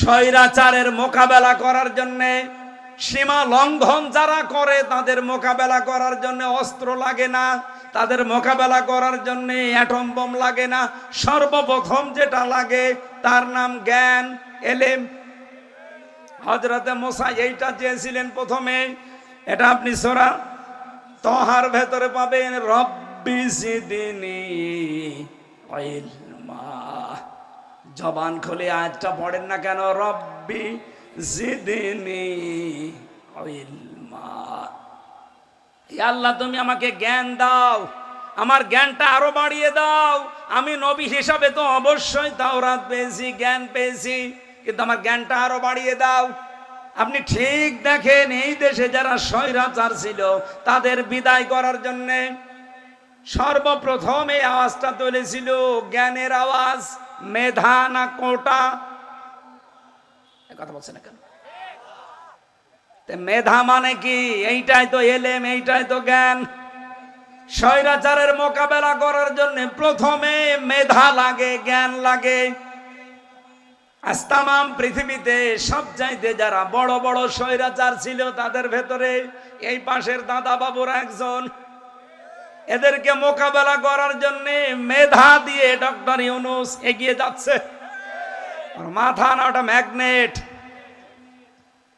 স্বৈরাচারের মোকাবেলা করার জন্যে, সীমা লঙ্ঘন যারা করে, তাদের মোকাবেলা করার জন্য অস্ত্র লাগে না, তাদের মোকাবেলা করার জন্য অ্যাটম বোম লাগে না। সর্বপ্রথম যেটা লাগে, তার নাম জ্ঞান, এলেম। হজরতে মোসা এইটা চেয়েছিলেন প্রথমে, এটা আপনি সোরা তহার ভেতরে পাবেন, রব্বি সিদিনি জবান খুলে আজটা পড়েন না কেন? রব্বি জিদিনি আল্লাহ, তুমি আমাকে জ্ঞান দাও, আমার জ্ঞানটা আরও বাড়িয়ে দাও। আমি নবী হিসাবে তো অবশ্যই তাওরাত পেয়েছি, জ্ঞান পেয়েছি, কিন্তু আমার জ্ঞানটা আরও বাড়িয়ে দাও। আপনি ঠিক দেখেন, এই দেশে যারা স্বৈরাচার ছিল, তাদের বিদায় করার জন্যে সর্বপ্রথম এই আওয়াজটা তুলেছিল, জ্ঞানের আওয়াজ। মেধা না কোটা? কথা বলছে না কেন? মেধা মানে কি? এইটাই তো এলেম এইটাই তো জ্ঞান। স্বৈরাচারের মোকাবেলা করার জন্য প্রথমে মেধা লাগে জ্ঞান লাগে। আজ পৃথিবীতে সব চাইতে যারা বড় বড় স্বৈরাচার ছিল তাদের ভেতরে এই পাশের দাদা বাবুরা একজন। এদেরকে মোকাবেলা করার জন্য মেধা দিয়ে ডক্টর ইউনুস এগিয়ে যাচ্ছে। মাথা না ওটা ম্যাগনেট।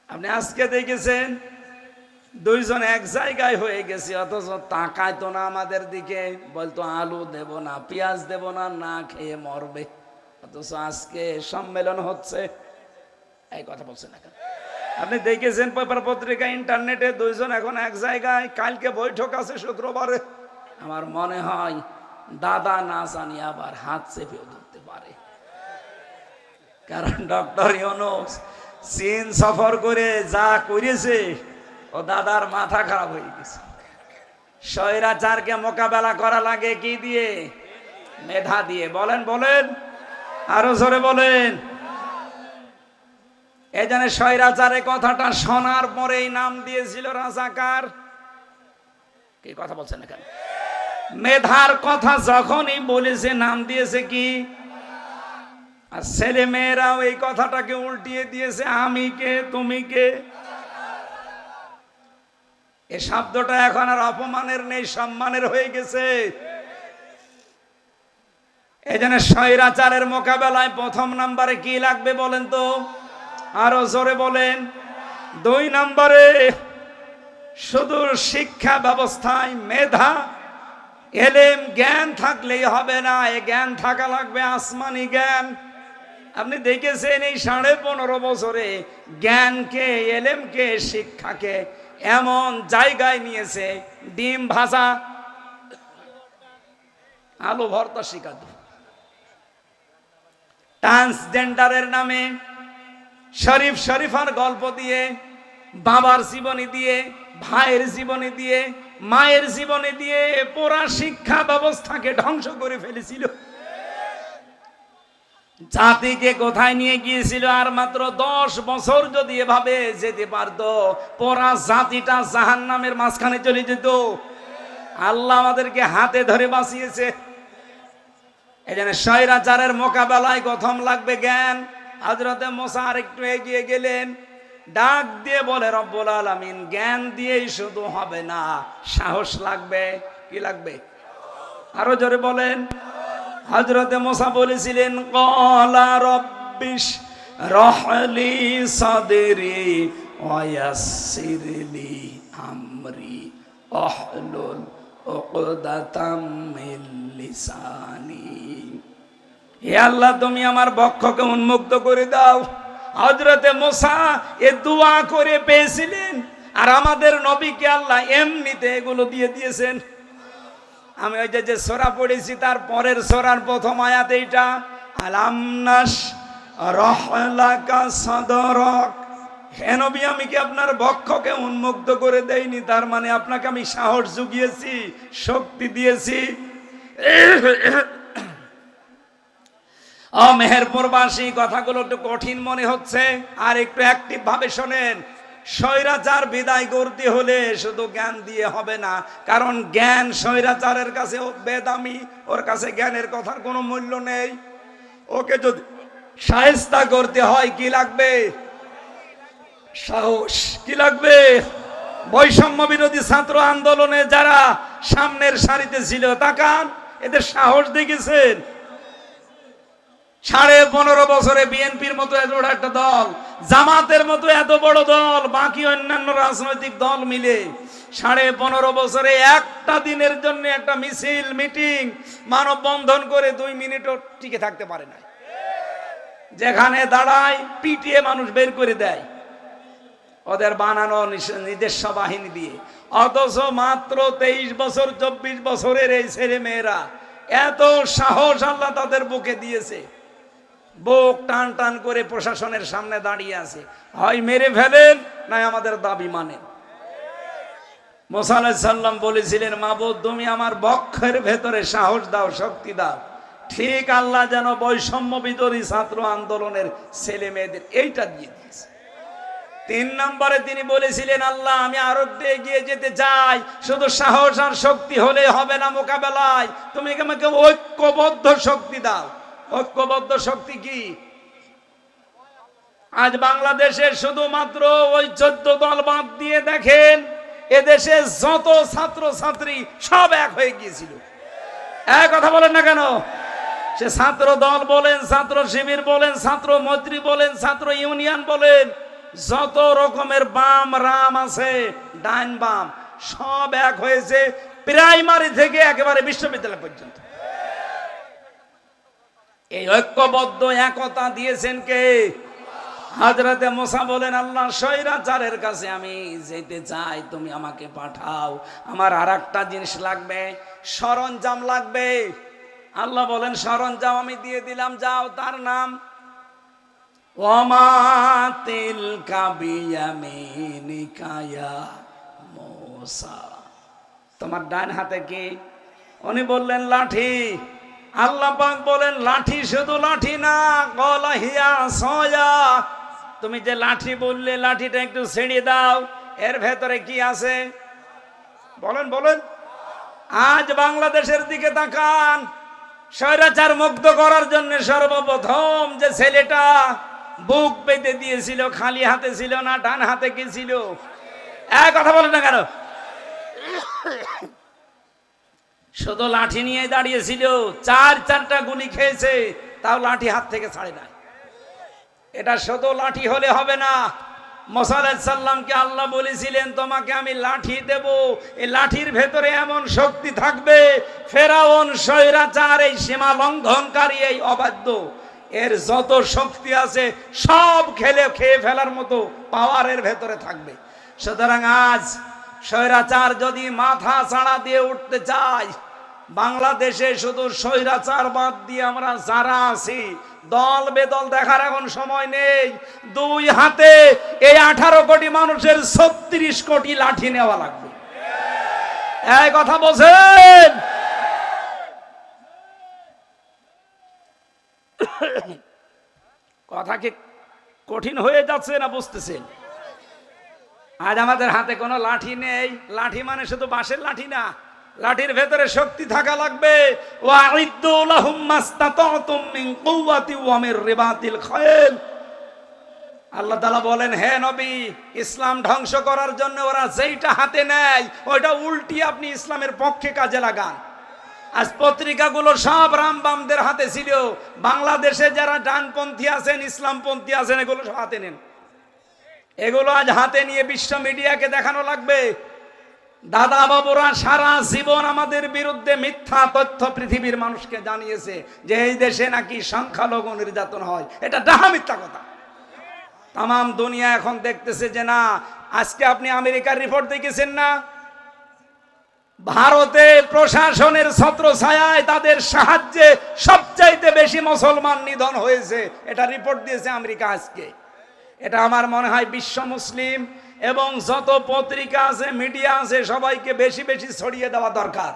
আপনি আজকে দেখেছেন, দুইজন এক জায়গায় হয়ে গেছে, অথচ তাকায় তো না আমাদের দিকে। বলতো, আলু দেব না, পেঁয়াজ দেব না না খেয়ে মরবে। অথচ আজকে সম্মেলন হচ্ছে। এই কথা বলছে না আপনি দেখেছেন, পেপার পত্রিকা, ইন্টারনেটে দুইজন এখন এক জায়গায়। কালকে বৈঠক আছে শুক্রবারে। আমার মনে হয় দাদা না জানি আবার হাত চেপেও ধরতে পারে। কারণ ডক্টর ইউনুস চীন সফর করে যা করেছে, ও দাদার মাথা খারাপ হয়ে গেছে। স্বৈরাচারকে মোকাবেলা করা লাগে কি দিয়ে? মেধা দিয়ে। বলেন বলেন। আরও জোরে বলেন। এই জন্য স্বৈরাচারে কথাটা শোনার পরেই নাম দিয়েছিল রাজাকার। কি কথা বলছেন না কেন? মেধার কথা যখনই বলেছে নাম দিয়েছে কি? আর ছেলে মেয়েরাও এই কথাটাকে উল্টিয়ে দিয়েছে, আমি কে, তুমি কে? এ শব্দটা এখন আর অপমানের নেই, সম্মানের হয়ে গেছে। এই জন্য স্বৈরাচারের মোকাবেলায় প্রথম নাম্বারে কি লাগবে বলেন তো? আরও জোরে বলেন। দুই নম্বরে শুধু শিক্ষা ব্যবস্থায় মেধা এলেম জ্ঞান থাকলেই হবে না, এ জ্ঞান থাকা লাগবে আসমানি জ্ঞান। আপনি দেখেছেন এই সাড়ে পনেরো বছরে জ্ঞানকে, এলেমকে, শিক্ষাকে এমন জায়গায় নিয়েছে, ডিম ভাষা আলু ভর্তা শিখাতো। ট্রান্সজেন্ডারের নামে শরীফ শরীফার গল্প দিয়ে, বাবার জীবনী দিয়ে, ভাইয়ের জীবনী দিয়ে মায়ের জীবনে দিয়ে পুরা শিক্ষা ব্যবস্থাকে ধ্বংস করে ফেলেছিল। জাতিকে কোথায় নিয়ে গিয়েছিল? আর মাত্র দশ বছর যদি এভাবে যেতে পারতো, পরা জাতিটা জাহান নামের মাঝখানে চলে যেত। আল্লাহ আমাদেরকে হাতে ধরে বাঁচিয়েছে। এই জন্য মোকাবেলায় প্রথম লাগবে জ্ঞান। হজরতে মোসা আর একটু এগিয়ে গেলেন। ডাক দিয়ে বলে, রব্বুল আলমিন, জ্ঞান দিয়েই শুধু হবে না, সাহস লাগবে, কি লাগবে? আরও জোরে বলেন। হজরতে মোসা বলেছিলেন, কলা রব্বিশ রহলি সদেরি ওয়াসিরলি আমরি, অহলুল উকদাতাম মিন লিসানি। হে আল্লাহ, তুমি আমার বক্ষকে উন্মুক্ত করে দাও। হজরতে মোসা এ দোয়া করে পেয়েছিলেন। আর আমাদের নবীকে আল্লাহ এমনিতে এগুলো দিয়ে দিয়েছেন। আমি ওই যে সোরা পড়েছি, তার পরের সোরার প্রথম আয়াত এইটা আলামনাস রহলাকা সদরক। হে নবী, আমি কি আপনার বক্ষকে উন্মুক্ত করে দেইনি? তার মানে আপনাকে আমি সাহস জুগিয়েছি, শক্তি দিয়েছি। ও মেহেরপুরবাসী, কথাগুলো একটু কঠিন মনে হচ্ছে। আর একটু অ্যাক্টিভ ভাবে শোনেন। স্বৈরাচার বিদায় করতে হলে শুধু জ্ঞান দিয়ে হবে না। কারণ জ্ঞান স্বৈরাচারের কাছে বেদামি, ওর কাছে জ্ঞানের কথার কোনো মূল্য নেই। ওকে যদি সাহেস্তা করতে হয়, কি লাগবে? সাহস। কি লাগবে? বৈষম্য বিরোধী ছাত্র আন্দোলনে যারা সামনের সারিতে ছিল, তাকান, এদের সাহস দেখেছেন। সাড়ে পনেরো বছরে বিএনপির মতো এত বড় একটা দল, জামাতের মতো এত বড় দল, বাকি অন্যান্য রাজনৈতিক দল মিলে সাড়ে পনেরো বছরে একটা দিনের জন্য একটা মিছিল, মিটিং, মানববন্ধন করে দুই মিনিটও টিকে থাকতে পারে না যেখানে দাঁড়ায়, পিটিয়ে মানুষ বের করে দেয়। ওদের বানানো নিজস্ব বাহিনী দিয়ে। অথচ মাত্র তেইশ বছর, চব্বিশ বছরের এই ছেলে মেয়েরা এত সাহস আল্লাহ তাদের বুকে দিয়েছে। বুক টান টান করে প্রশাসনের সামনে দাঁড়িয়ে আছে। হয় মেরে ফেলেন, নাই আমাদের দাবি মানেন মোসা সাল্লাম বলেছিলেন, মাবুদ, তুমি আমার বক্ষের ভেতরে সাহস দাও, শক্তি দাও। ঠিক আল্লাহ যেন বৈষম্য বিরোধী ছাত্র আন্দোলনের ছেলে মেয়েদের এইটা দিয়ে দিয়েছে। তিন নম্বরে তিনি বলেছিলেন, আল্লাহ, আমি আরও এগিয়ে যেতে চাই। শুধু সাহস আর শক্তি হলে হবে না মোকাবেলায়। তুমি আমাকে ঐক্যবদ্ধ শক্তি দাও। ঐক্যবদ্ধ শক্তি কি? আজ বাংলাদেশে শুধুমাত্র ওই চোদ্দ দল বাদ দিয়ে দেখেন, এদেশে যত ছাত্র ছাত্রী সব এক হয়ে গিয়েছিল। এক কথা বলেন না কেন? সে ছাত্র দল বলেন, ছাত্র শিবির বলেন, ছাত্র মৈত্রী বলেন, ছাত্র ইউনিয়ন বলেন, যত রকমের বাম, রাম আছে ডাইন বাম, সব এক হয়েছে প্রাইমারি থেকে একেবারে বিশ্ববিদ্যালয় পর্যন্ত। এই ঐক্যবদ্ধ একতা দিয়েছেন কে? হাজরাতে মোসা বলেন, আল্লাহ স্বৈরাচারের কাছে আমি যেতে চাই, তুমি আমাকে পাঠাও। আমার আর একটা জিনিস লাগবে, সরঞ্জাম লাগবে। আল্লাহ বলেন, সরঞ্জাম আমি দিয়ে দিলাম, যাও তার নাম। ওমাতিল মোসা। তোমার ডান হাতে কি? উনি বললেন, লাঠি। আল্লাহ পাক বলেন, লাঠি শুধু লাঠি না, গলা হিয়া সয়া। তুমি যে লাঠি বললে, লাঠিটা একটু ছেড়ে দাও, এর ভেতরে কি আছে? বলেন বলেন। আজ বাংলাদেশের দিকে তাকান, স্বৈরাচার মুক্ত করার জন্য সর্বপ্রথম যে ছেলেটা বুক পেতে দিয়েছিল, খালি হাতে ছিল না, ডান হাতে কি ছিল? এক কথা বলেন না কেন? শুধু লাঠি নিয়ে দাঁড়িয়েছিল, চার চারটা গুলি খেয়েছে, তাও লাঠি হাত থেকে ছাড়ে না এটা শুধু লাঠি হলে হবে না। মোসাল্লামকে আল্লাহ বলেছিলেন, তোমাকে আমি লাঠি দেব। এই লাঠির ভেতরে এমন শক্তি থাকবে, ফেরাউন, স্বৈরাচার, এই সীমা লঙ্ঘনকারী, এই অবাধ্য। এর যত শক্তি আছে, সব খেলে, খেয়ে ফেলার মতো পাওয়ারের ভেতরে থাকবে। সুতরাং আজ স্বৈরাচার যদি মাথা ছাড়া দিয়ে উঠতে চায় বাংলাদেশে শুধু স্বৈরাচার বাদ দিয়ে আমরা যারা আছি, দল বেদল দেখার এখন সময় নেই। দুই হাতে এই আঠারো কোটি মানুষের ছত্রিশ কোটি লাঠি নেওয়া লাগবে। এই কথা বলছেন? কথা কি কঠিন হয়ে যাচ্ছে না বুঝতেছেন? আজ আমাদের হাতে কোনো লাঠি নেই। লাঠি মানে শুধু বাঁশের লাঠি না, লাঠির ভেতরে শক্তি থাকা লাগবে। আল্লাহ তাআলা বলেন, হে নবী, ইসলাম ধ্বংস করার জন্য ওরা যেইটা হাতে নেয়, ওইটা উল্টি আপনি ইসলামের পক্ষে কাজে লাগান। আজ পত্রিকাগুলো সব রামবামদের হাতে ছিল। বাংলাদেশে যারা ডানপন্থী আছেন, ইসলামপন্থী আছেন, এগুলো সব হাতে নেন। এগুলো আজ হাতে নিয়ে বিশ্ব মিডিয়াকে দেখানো লাগবে। দাদা বাবুরা সারা জীবন আমাদের বিরুদ্ধে মিথ্যা তথ্য পৃথিবীর মানুষকে জানিয়েছে যে এই দেশে নাকি সংখ্যালঘু নির্যাতন হয়। এটা ডাহা মিথ্যা কথা। তাম দুনিয়া এখন দেখতেছে যে না, আজকে আপনি আমেরিকার রিপোর্ট দেখেছেন না? ভারতে প্রশাসনের ছত্র ছায়ায় তাদের সাহায্যে সবচাইতে বেশি মুসলমান নিধন হয়েছে। এটা রিপোর্ট দিয়েছে আমেরিকা আজকে। এটা আমার মনে হয় বিশ্ব মুসলিম এবং যত পত্রিকা আছে, মিডিয়া আছে, সবাইকে বেশি বেশি ছড়িয়ে দেওয়া দরকার।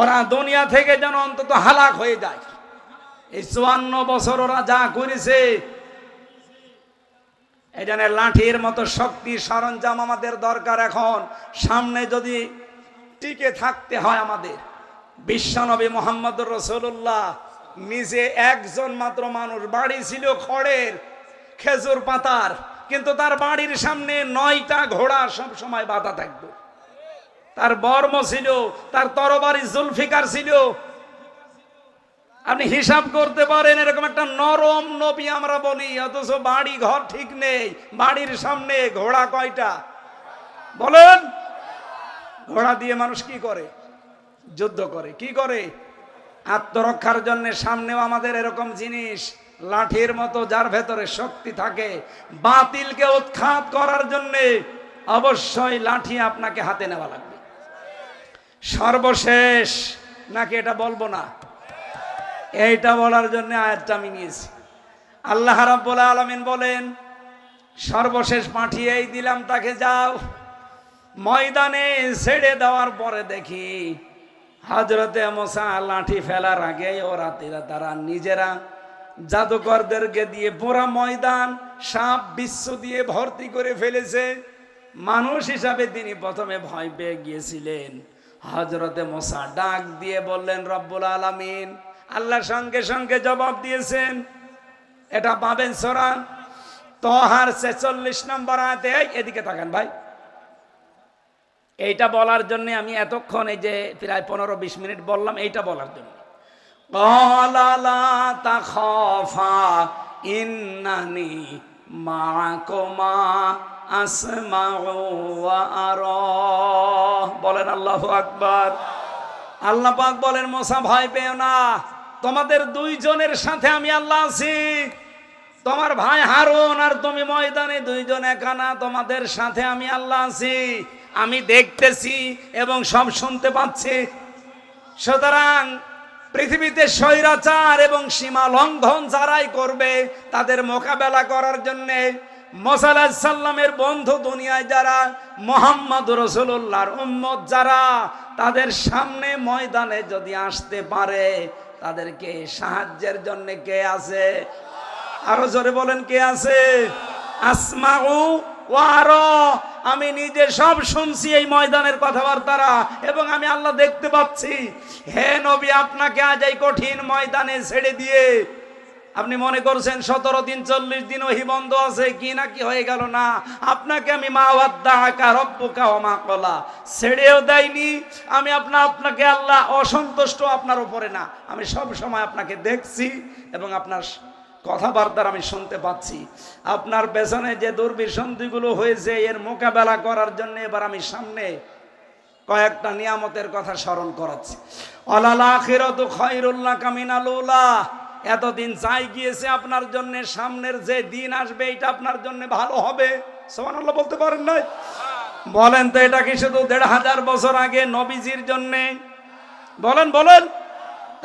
ওরা দুনিয়া থেকে যেন অন্তত হালাক হয়ে যায়। এই চুয়ান্ন বছর ওরা যা করেছে, এই লাঠির মতো শক্তি, সরঞ্জাম আমাদের দরকার এখন। সামনে যদি টিকে থাকতে হয় আমাদের, বিশ্বনবী মোহাম্মদ রসুল্লাহ নিচে একজন মাত্র মানুষ, বাড়ি ছিল খড়ের খেজুর পাতার, কিন্তু তার বাড়ির সামনে নয়টা ঘোড়া সব সময় বাধা থাকতো। তার বর্ম ছিল, তার তরবারি জুলফিকার ছিল। আপনি হিসাব করতে পারেন, এরকম একটা নরম নবী আমরা বলি, অথচ বাড়ি ঘর ঠিক নেই, বাড়ির সামনে ঘোড়া কয়টা? বলেন, ঘোড়া দিয়ে মানুষ কি করে? যুদ্ধ করে। কি করে? আত্মরক্ষার জন্য সামনেও আমাদের এরকম জিনিস। লাঠির মতো যার ভেতরে শক্তি থাকে, বাতিলকে উৎখাত করার জন্যে অবশ্যই লাঠি আপনাকে হাতে নেওয়া লাগবে। সর্বশেষ, নাকি এটা বলব না? এইটা বলার জন্য আয়াতটা আমি নিয়েছি। আল্লাহ রাব্বুল আলামিন বলেন, সর্বশেষ পাঠিয়েই দিলাম তাকে, যাও। ময়দানে ছেড়ে দেওয়ার পরে দেখি হজরতে মশা লাঠি ফেলার আগে ওরা তেরা তারা নিজেরা জাদুকরদেরকে দিয়ে পুরা ময়দান, সাপ বিশ্ব দিয়ে ভর্তি করে ফেলেছে। মানুষ হিসাবে তিনি প্রথমে ভয় পেয়ে গিয়েছিলেন। হজরতে মশা ডাক দিয়ে বললেন, রব্বুল আলামিন। আল্লাহ সঙ্গে সঙ্গে জবাব দিয়েছেন, এটা পাবেন সোরা। তোহার ছেচল্লিশ নম্বর আয়াতে এদিকে থাকেন ভাই। এইটা বলার জন্য আমি এতক্ষণ এই যে প্রায় পনেরো বিশ মিনিট বললাম, এইটা বলার জন্য। কলালা তাখফা ইন্নানি মাকুমা আসমাউ ওয়া আরা বলেন আল্লাহু আকবার। আল্লাহ পাক বলেন, মোসা, ভয় পেও না। তোমাদের দুইজনের সাথে আমি আল্লাহ আছি। তোমার ভাই হারুন আর তুমি ময়দানে দুইজন একানা তোমাদের সাথে আমি আল্লাহ আছি। আমি দেখতেছি এবং সব শুনতে পাচ্ছি। সুতরাং পৃথিবীতে স্বৈরাচার এবং সীমা লঙ্ঘন যারাই করবে, তাদের মোকাবেলা করার জন্যে সাল্লামের বন্ধু দুনিয়ায় যারা, মোহাম্মদ রসুল্লাহর উম্মত যারা, তাদের সামনে ময়দানে যদি আসতে পারে, তাদেরকে সাহায্যের জন্য কে আছে? আরও জোরে বলেন কে আছে? আসমাউ ওয়ারো আমি নিজে সব শুনছি এই ময়দানের কথাবার্তারা এবং আমি আল্লাহ দেখতে পাচ্ছি। হে নবী, আপনাকে আজ এই কঠিন ময়দানে ছেড়ে দিয়ে আপনি মনে করছেন সতেরো দিন, চল্লিশ দিন ওহি বন্ধ আছে, কি না কি হয়ে গেল? না, আপনাকে আমি মা ওয়াদ্দাকা রব্বুকা ও মা কলা ছেড়েও দেয়নি, আমি আপনা, আপনাকে আল্লাহ অসন্তুষ্ট আপনার উপরে না। আমি সব সময় আপনাকে দেখছি এবং আপনার কথাবার্তার আমি শুনতে পাচ্ছি। আপনার পেছনে যে দুর্বিসন্ধিগুলো হয়েছে, এর মোকাবেলা করার জন্য এবার আমি সামনে কয়েকটা নিয়ামতের কথা স্মরণ করাচ্ছি। অলালা আখিরত খৈরুল্লাহ কামিনালুল্লাহ এতদিন চাই গিয়েছে আপনার জন্য সামনের যে দিন আসবে এটা আপনার জন্য ভালো হবে। সোমানাল্লাহ বলতে পারেন নাই? বলেন তো, এটা কি শুধু দেড় হাজার বছর আগে নবীজির জন্যে? বলেন বলেন।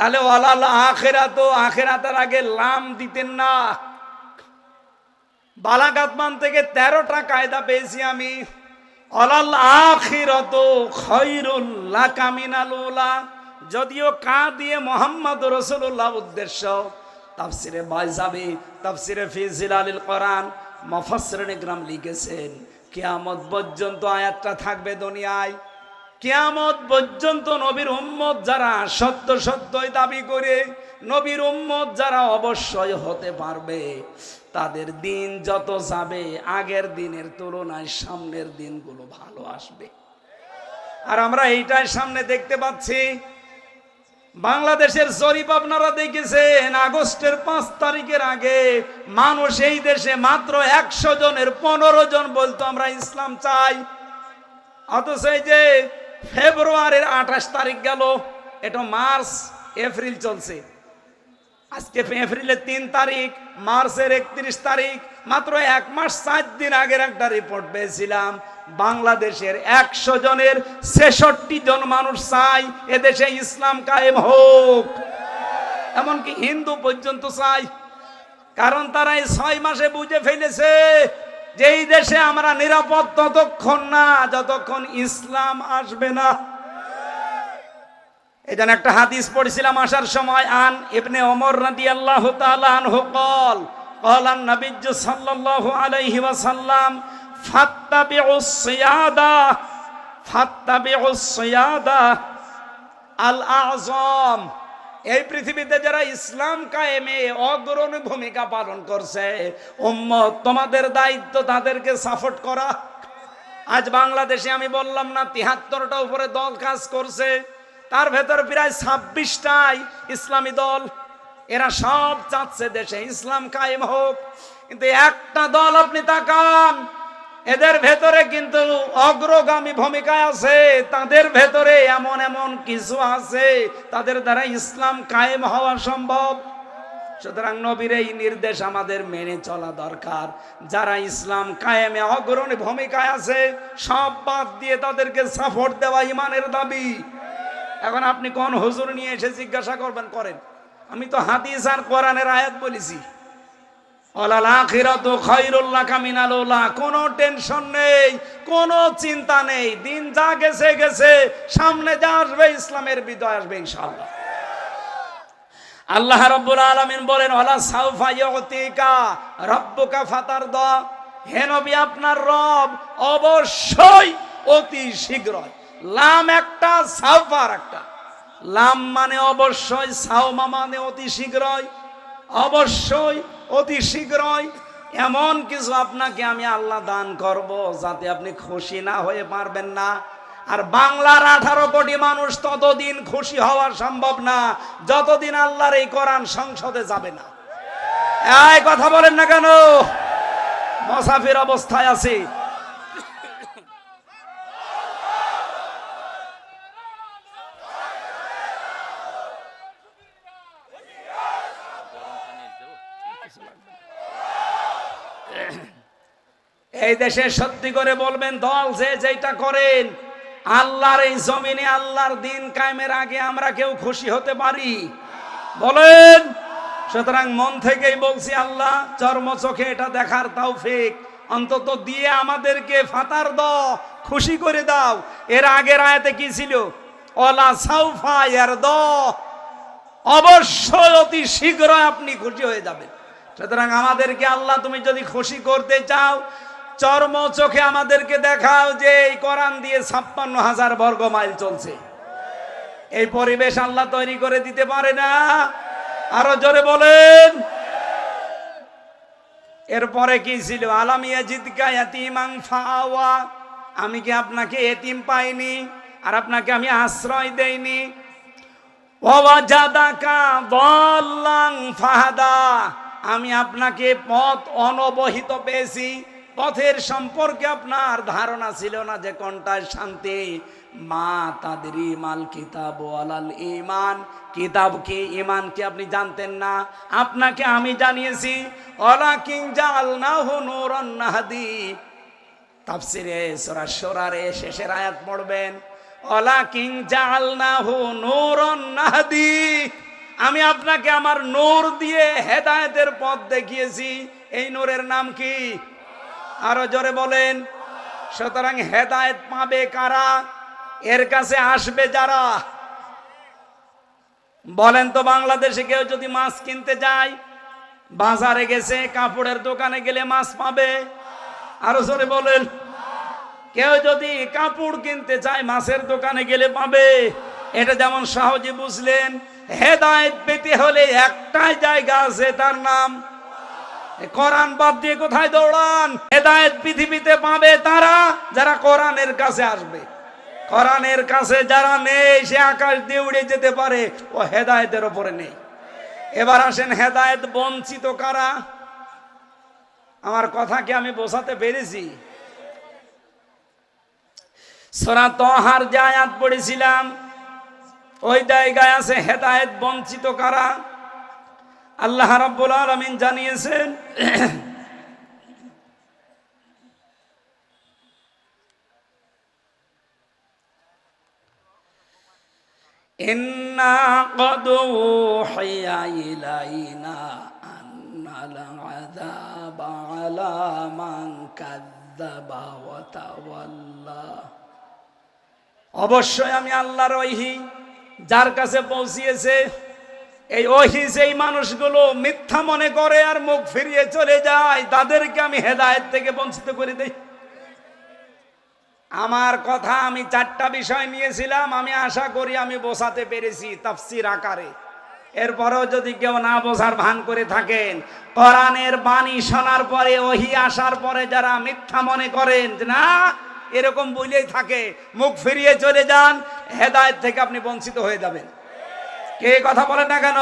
তাহলে ওয়ালাল আখেরাত আখেরাতের আগে লাম দিতেন না। বালাগাতমান থেকে তেরোটা কায়দা পেয়েছি আমি। অলাল আখিরত খৈরুল্লাহ কামিনালুলা যদিও কা দিয়ে মোহাম্মদ রসুল্লাহ উদ্দেশ্য। তাফসিরে বাইজাবি, তাফসিরে ফিজিল আলিল কোরআন মফসরণে গ্রাম লিখেছেন, কেয়ামত পর্যন্ত আয়াতটা থাকবে দুনিয়ায়। কেয়ামত পর্যন্ত নবীর উম্মত যারা সত্য সত্যই দাবি করে, নবীর উম্মত যারা অবশ্যই হতে পারবে। তাদের দিন যত যাবে, আগের দিনের তুলনায় সামনের দিনগুলো ভালো আসবে। আর আমরা এইটাই সামনে দেখতে পাচ্ছি। বাংলাদেশের জরিপ আপনারা দেখেছেন, আগস্টের পাঁচ তারিখের আগে মানুষ এই দেশে মাত্র একশো জনের পনেরো জন বলতো আমরা ইসলাম চাই। অথচ এই যে ফেব্রুয়ারির আঠাশ তারিখ গেল। এটা মার্চ, এপ্রিল চলছে। আজকে এপ্রিলের তিন তারিখ, মার্চের একত্রিশ তারিখ, মাত্র এক মাস সাত দিন আগের একটা রিপোর্ট পেয়েছিলাম। বাংলাদেশের একশো জনের ছেষট্টি জন মানুষ চাই এদেশে ইসলাম কায়েম হোক। এমনকি হিন্দু পর্যন্ত চাই, কারণ তারা এই ছয় মাসে বুঝে ফেলেছে যেই দেশে আমরা নিরাপদ ততক্ষণ না, যতক্ষণ ইসলাম আসবে না। এই একটা হাদিস পড়েছিলাম আসার সময়, আন ইবনে অমর রাদি আল্লাহ আনহু কল কলান নবীজ সাল্লাল্লাহু আলাইহি ওয়াসাল্লাম, ফাত্তাবিউ সিয়াদা ফাত্তাবি সিয়াদা আল আজম এই পৃথিবীতে যারা ইসলাম কায়েমে অগ্রণী ভূমিকা পালন করছে, উম্মত, তোমাদের দায়িত্ব তাদেরকে সাপোর্ট করা। আজ বাংলাদেশে আমি বললাম না, তিহাত্তরটা উপরে দল কাজ করছে, তার ভেতর প্রায় ছাব্বিশটাই ইসলামী দল। এরা সব চাচ্ছে দেশে, ইসলাম কায়েম হোক, কিন্তু একটা দল আপনি তাকান এদের ভেতরে কিন্তু অগ্রগামী ভূমিকায় আছে। তাদের ভেতরে এমন এমন কিছু আছে, তাদের দ্বারা ইসলাম কায়েম হওয়া সম্ভব। সুতরাং নবীর এই নির্দেশ আমাদের মেনে চলা দরকার। যারা ইসলাম কায়েমে অগ্রণী ভূমিকায় আছে, সব বাদ দিয়ে তাদেরকে সাপোর্ট দেওয়া ইমানের দাবি। এখন আপনি কোন হুজুর নিয়ে এসে জিজ্ঞাসা করবেন, করেন। আমি তো হাদিস আর কোরআনের আয়াত বলেছি অলাল আখিরাত খায়রুল্লাহ কামিনাল উলা কোনো টেনশন নেই, কোনো চিন্তা নেই। দিন যা গেছে গেছে। সামনে যা আসবে, ইসলামের বিজয় আসবে, ইনশাআল্লাহ। আল্লাহ রব্বুল আলামিন বলেন, ওয়ালা সাউফা ইউতিকা রব্বুকা ফাতার দ হে নবী, আপনার রব অবশ্যই অতি শীঘ্রই। লাম একটা সাউফার একটা লাম মানে অবশ্যই, সাউমা মানে অতি শীঘ্রই। অবশ্যই অতি শীঘ্রই এমন কিছু আপনাকে আমি আল্লাহ দান করব যাতে আপনি খুশি না হয়ে পারবেন না। আর বাংলার আঠারো কোটি মানুষ ততদিন খুশি হওয়া সম্ভব না, যতদিন আল্লাহর এই কোরআন সংসদে যাবে না। এই কথা বলেন না কেন? মসাফির অবস্থায় আছি। এই দেশে সত্যি করে বলবেন, দল যে যেটা করেন, আল্লাহর এই জমিনে আল্লাহর দিন কায়েমের আগে আমরা কেউ খুশি হতে পারি? বলেন। সুতরাং মন থেকেই বলছি, আল্লাহ, চর্ম চোখে এটা দেখার তৌফিক। অন্তত দিয়ে আমাদেরকে ফাতার দ, খুশি করে দাও। এর আগের আয়াতে কি ছিল? অলা সাউফা ইয়ার দ, অবশ্যই অতি শীঘ্র আপনি খুশি হয়ে যাবেন। সুতরাং আমাদেরকে, আল্লাহ, তুমি যদি খুশি করতে চাও চর্ম চোখে আমাদেরকে দেখাও যে এই কোরআন দিয়ে ছাপ্পান্ন হাজার বর্গ মাইল চলছে। এই পরিবেশ আল্লাহ তৈরি করে দিতে পারে না। আরও জোরে বলেন। এরপরে কি ছিল? আলামিয়া জিদকা ফাওয়া আমি কি আপনাকে এতিম পাইনি? আর আপনাকে আমি আশ্রয় দেইনি? আমি আপনাকে পথ অনবহিত পেয়েছি। পথের সম্পর্কে আপনার ধারণা ছিল না যে কোনটায় শান্তি? মা তাদের মাল কিতাব আলাল ইমান কিতাব কি ইমান কি আপনি জানতেন না? আপনাকে আমি জানিয়েছি অলা কিং জাল না হু নূরান নাহাদি। তাফসিরে সূরা সূরারে শেষের আয়াত পড়বেন অলা কিং জাল না হু নূরান নাহাদি। আমি আপনাকে আমার নূর দিয়ে হেদায়েতের পথ দেখিয়েছি। এই নূরের নাম কি? আরও জোরে বলেন। সুতরাং হেদায়েত পাবে কারা? এর কাছে আসবে যারা? বলেন তো বাংলাদেশে কেউ যদি মাছ কিনতে যায়, বাজারে গেছে, কাপড়ের দোকানে গেলে মাছ পাবে? আরও জোরে বলেন। কেউ যদি কাপড় কিনতে চায়, মাছের দোকানে গেলে পাবে? এটা যেমন সহজে বুঝলেন, হেদায়েত পেতে হলে একটাই জায়গা আছে, তার নাম কোরআন বাদ দিয়ে কোথায় দৌড়ান? হেদায়েত পৃথিবীতে পাবে তারা, যারা কোরআনের কাছে আসবে। কোরআনের কাছে যারা নেই, সে আকাশ দিয়ে উড়ে যেতে পারে, ও হেদায়েতের ওপরে নেই। এবার আসেন, হেদায়েত বঞ্চিত কারা? আমার কথা কি আমি বোঝাতে পেরেছি? সোনা তহার যে আয়াত পড়েছিলাম, ওই জায়গায় আছে হেদায়েত বঞ্চিত কারা? আল্লাহ রাব্বুল আলামিন জানিয়েছেন ইন্না قد أوحي إلينا أن العذاب على من كذب وتولى অবশ্যই আমি আল্লাহর ওহি যার কাছে পৌঁছিয়েছে এই ওহি যেই মানুষগুলো মিথ্যা মনে করে আর মুখ ফিরিয়ে চলে যায়, তাদেরকে আমি হেদায়েত থেকে বঞ্চিত করে দেই। আমার কথা আমি চারটা বিষয় নিয়েছিলাম, আমি আশা করি আমি বোঝাতে পেরেছি তাফসির আকারে। এরপরেও যদি কেউ না বোঝার ভান করে থাকেন, কোরআনের বাণী শোনার পরে, ওহি আসার পরে যারা মিথ্যা মনে করেন না, এরকম বলেই থাকে, মুখ ফিরিয়ে চলে যান, হেদায়েত থেকে আপনি বঞ্চিত হয়ে যাবেন। কে কথা বলেন না কেন?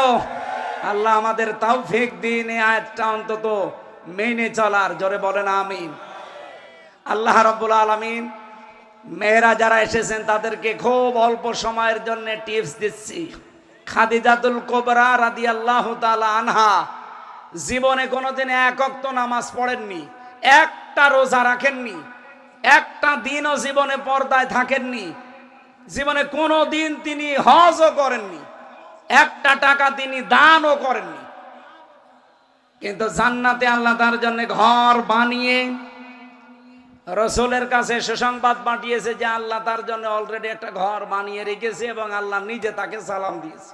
আল্লাহ আমাদের তাও ফেক দিন এই আয়াতটা অন্তত মেনে চলার, জোরে বলেন আমিন। আল্লাহ রব্বুল আলমিন মেয়েরা যারা এসেছেন, তাদেরকে খুব অল্প সময়ের জন্য টিপস দিচ্ছি। খাদিজাতুল কোবরা রাদি আল্লাহ আনহা জীবনে কোনোদিন একক তো নামাজ পড়েননি, একটা রোজা রাখেননি, একটা দিনও জীবনে পর্দায় থাকেননি, জীবনে কোনো দিন তিনি হজও করেননি। একটা টাকা তিনি দানও করেননি। কিন্তু জান্নাতে আল্লাহ তার জন্য ঘর বানিয়ে রসুলের কাছে সুসংবাদ পাঠিয়েছে যে আল্লাহ তার জন্য অলরেডি একটা ঘর বানিয়ে রেখেছে এবং আল্লাহ নিজে তাকে সালাম দিয়েছে।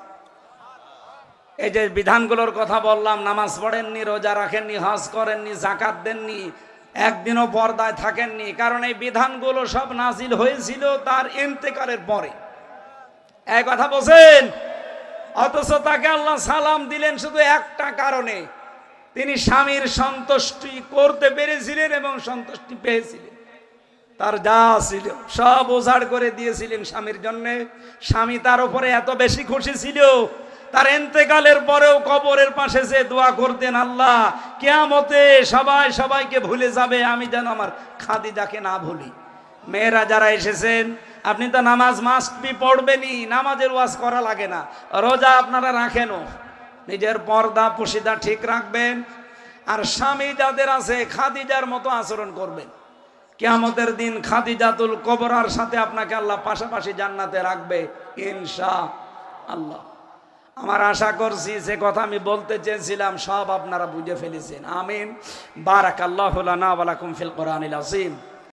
এই যে বিধানগুলোর কথা বললাম, নামাজ পড়েননি, রোজা রাখেননি, হজ করেননি জাকাত দেননি, একদিনও পর্দায় থাকেননি। কারণ এই বিধানগুলো সব নাজিল হয়েছিল তার ইন্তেকারের পরে। এই কথা বলছেন অথচ তাকে আল্লাহ সালাম দিলেন শুধু একটা কারণে। তিনি স্বামীর সন্তুষ্টি করতে পেরেছিলেন এবং সন্তুষ্টি পেয়েছিলেন। তার যা ছিল, সব ওঝাড় করে দিয়েছিলেন স্বামীর জন্য। স্বামী তার উপরে এত বেশি খুশি ছিল, তার এন্তেকালের পরেও কবরের পাশে যে দোয়া করতেন, আল্লাহ, কেয়ামতে সবাই সবাইকে ভুলে যাবে, আমি যেন আমার খাদিজাকে না ভুলি। মেয়েরা যারা এসেছেন আপনি তো নামাজ মাস্ট বি পড়বেনই, নামাজের ওয়াজ করা লাগে না। রোজা আপনারা রাখেনও নিজের পর্দা, পুশিদা ঠিক রাখবেন। আর স্বামী যাদের আছে, খাদিজার মতো আচরণ করবেন। কেয়ামতের দিন খাদিজাতুল কবরার সাথে আপনাকে আল্লাহ পাশাপাশি জান্নাতে রাখবে ইনশা আল্লাহ আমার আশা করছি, যে কথা আমি বলতে চেয়েছিলাম, সব আপনারা বুঝে ফেলেছেন। আমিন। বারাক আল্লাহ না ফিল কোরআনিল আসিম